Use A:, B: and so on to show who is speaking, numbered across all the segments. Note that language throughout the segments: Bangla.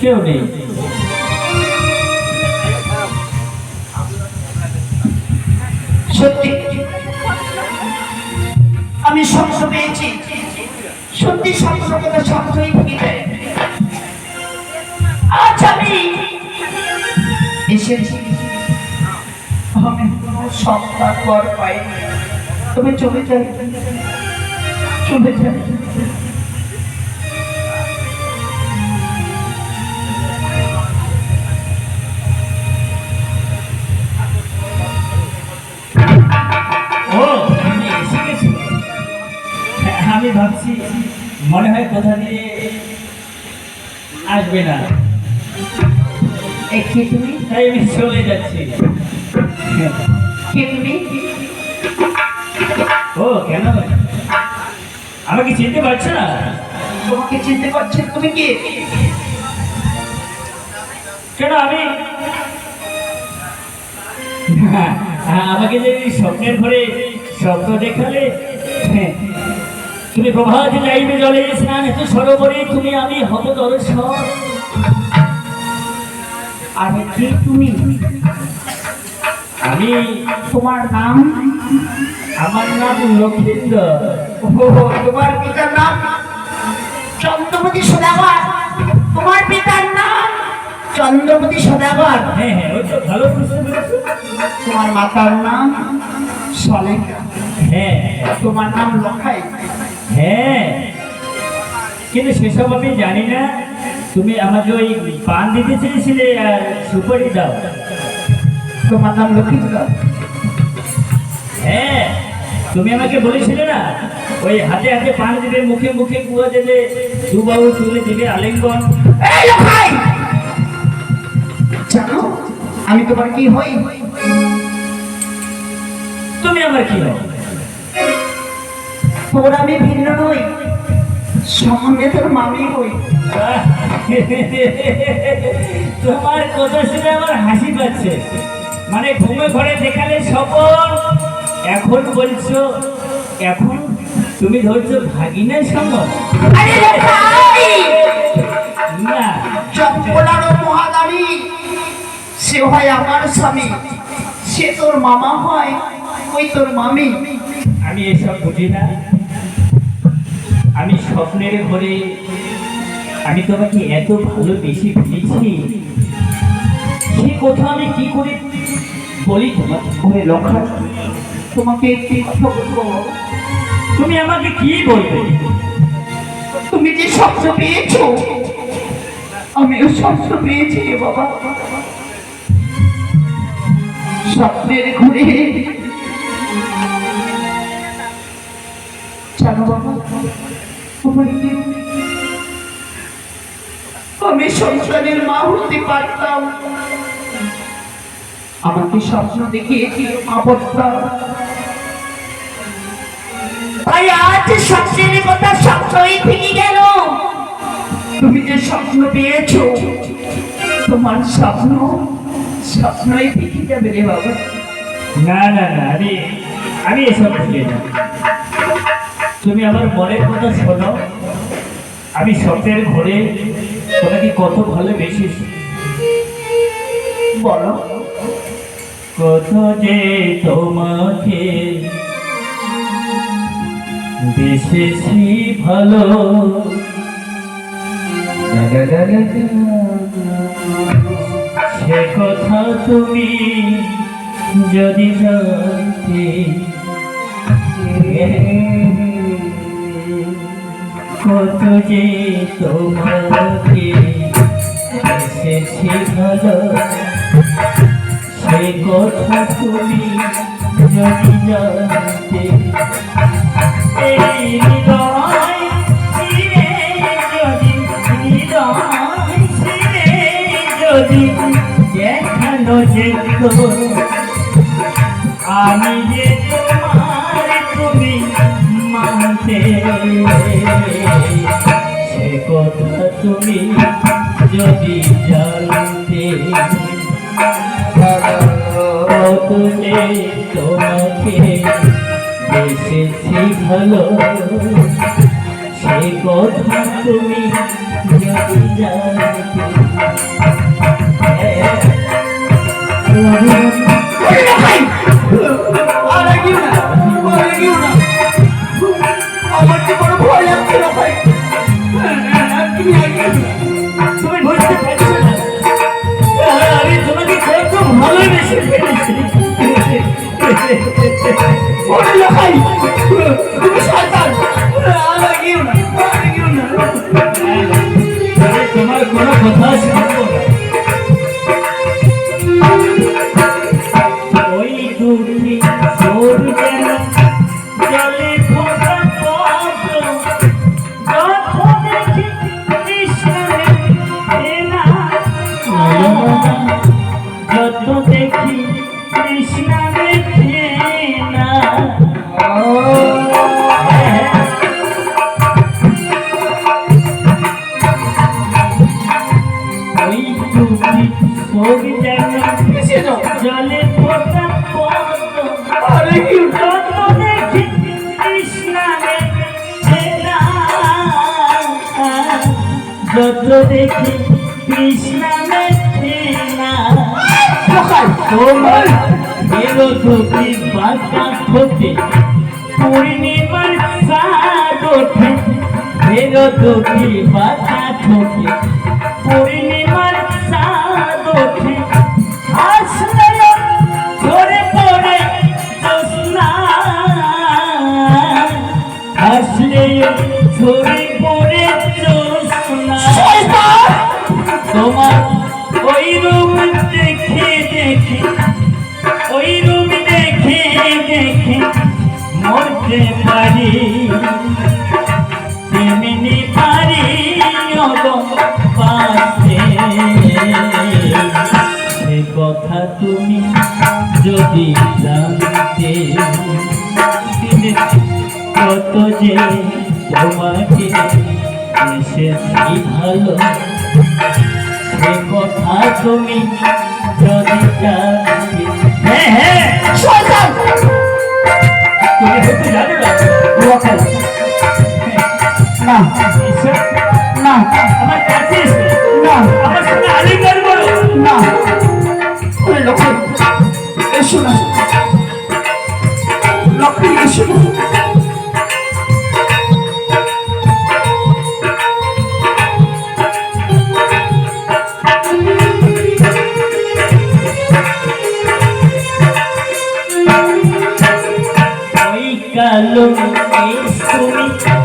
A: কেউ নেই।
B: সত্যি। আমি শব্দ পেয়েছি। সত্যি শব্দ কথা ভেঙে যায়। আজ আমি এসেছি। আমি কোনো সপ্তাহ পর পাইনি। তুমি চলে যাই। চলে যাই।
A: আমি ভাবছি মনে হয় কোথা দিয়ে আসবে না।
B: এ কে তুমি?
A: তাই আমি চলে যাচ্ছি।
B: কে তুমি?
A: ও কেন? আমাকে চিনতে পারছ না?
B: তোমাকে চিনতে পারছি তুমি কি?
A: কেন আমি? হ্যাঁ, আমাকে যে স্বপ্নের ঘরে স্বপ্ন দেখালে হ্যাঁ, তুমি প্রভাত যাইবে জলে স্নান এত সরোবরে তুমি আমি হব দর্শন
B: আর কি তুমি?
A: আমি
B: তোমার নাম?
A: আমার নাম লক্ষিন্দ্র।
B: ও তোমার পিতার নাম? চন্দ্রমতি সদাগর। তোমার পিতার নাম? চন্দ্রমতি সদাগর।
A: হ্যাঁ হ্যাঁ ওই তো ভালো
B: তোমার মাতার নাম? সলেখা।
A: হ্যাঁ হ্যাঁ,
B: তোমার নাম লখাই
A: হ্যাঁ। কিন্তু সেসব আমি জানি না। তুমি আমাকে ওই পান দিতে চেয়েছিলে আর সুপারি দাও।
B: তোমার নাম লক্ষিন্দর
A: হ্যাঁ তুমি আমাকে বলেছিলে না ওই হাতে হাতে পান দিবে মুখে মুখে কুয়া দেবে দুবাহু তুলে দিবে আলিঙ্গন।
B: জানো আমি তোমার কি হই?
A: তুমি আমার কি হবে
B: তোর আমি ভিন্ন নই সঙ্গে তোর মামি হই।
A: তোমার কথা শুনে আমার হাসি পাচ্ছে। মানে ঘুমে ঘরে দেখালে সফল এখন বলছো এখন তুমি ধরছো ভাগিনের সঙ্গে না।
B: চপ্পলার মহাদানি সে হয় আমার স্বামী। সে তোর মামা হয় ওই তোর মামি।
A: আমি এসব বুঝি না। আমি স্বপ্নের ঘরে আমি তোমাকে এত ভালোবেসে ফেলেছি। সে কথা আমি কি করে বলি তোমাকে
B: লক্ষা, তোমাকে
A: তুমি আমাকে কি বলবে?
B: তুমি যে স্বপ্ন পেয়েছ? আমিও স্বপ্ন পেয়েছি বাবা। স্বপ্নের ঘুরে আমি সন্তানের মা হতে পারতাম। আমাকে স্বপ্ন দেখিয়েছি আপত্তা তাই আজ স্বপ্নের কথা স্বপ্নই গেল। তুমি যে স্বপ্ন পেয়েছ, তোমার স্বপ্ন স্বপ্নই থেকে যাবে রে বাবা।
A: না না না, আমি আমি এসব ভুলে না। তুমি আমার মনের কথা শোনো। আমি স্বপ্নের ঘরে তোমাকে কত ভালোবেসেছি।
B: বলো।
A: কত যে তোমাকে বেশেছি ভালো। সে কথা তুমি যদি জানতে। কত যে তোমাকে বেশেছি ভালো সে কথা তুমি যদি জানতে আমি যে তোমার তুমি মানতে সে কথা তুমি যদি জানতে তুমি ভালো। সে কথা তুমি জানতে হ্যাঁ। তুমি বুঝতে পারছ না আমি তোমাকে কত ভালোবেসে ফেলেছি তোমার কোনো কথা ওই
B: দূরে
A: যত দেখি
B: সকাল
A: তোমার মেরোদী বাঁকা হতে পূর্ণিমার সাদ ওঠে। মেরোদী বাঁকা ঠোঁটে পূর্ণিমার মরতে পারি তেমনি পারি পাশে। সে কথা তুমি যদি জানতে কত যে তোমাকে এসেছি ভালো, সে কথা তুমি যদি জানতে। হ্যাঁ হ্যাঁ এসো
B: না লক্ষ্মী এসো না
A: কালো তুমি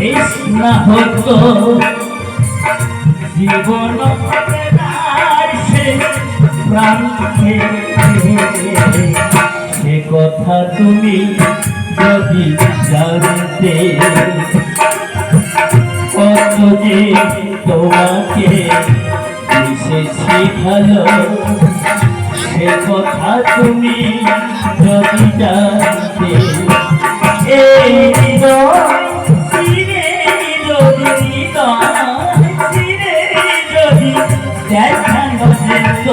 A: শেষ না হতো জীবন সে কথা তুমি যদি জানতে কত যে তোমাকে এসেছি ভালো সে কথা তুমি যদি জানতে এই হৃদয় দেখানো যেত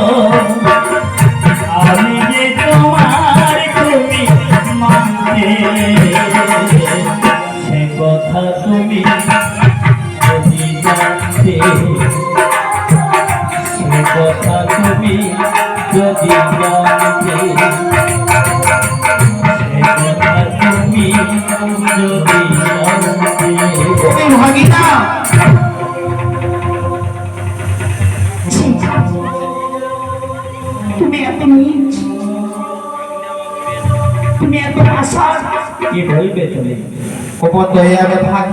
A: আমি যে তোমার তুমি মানতে সে কথা তুমি যদি জানতে সে কথা তুমি যদি জানতে সে কথা তুমি যদি জানতে
B: ভাগিনা তুমি এত আশা
A: কি বলবে তুমি
C: উপর হয়ে যাবে ভাগ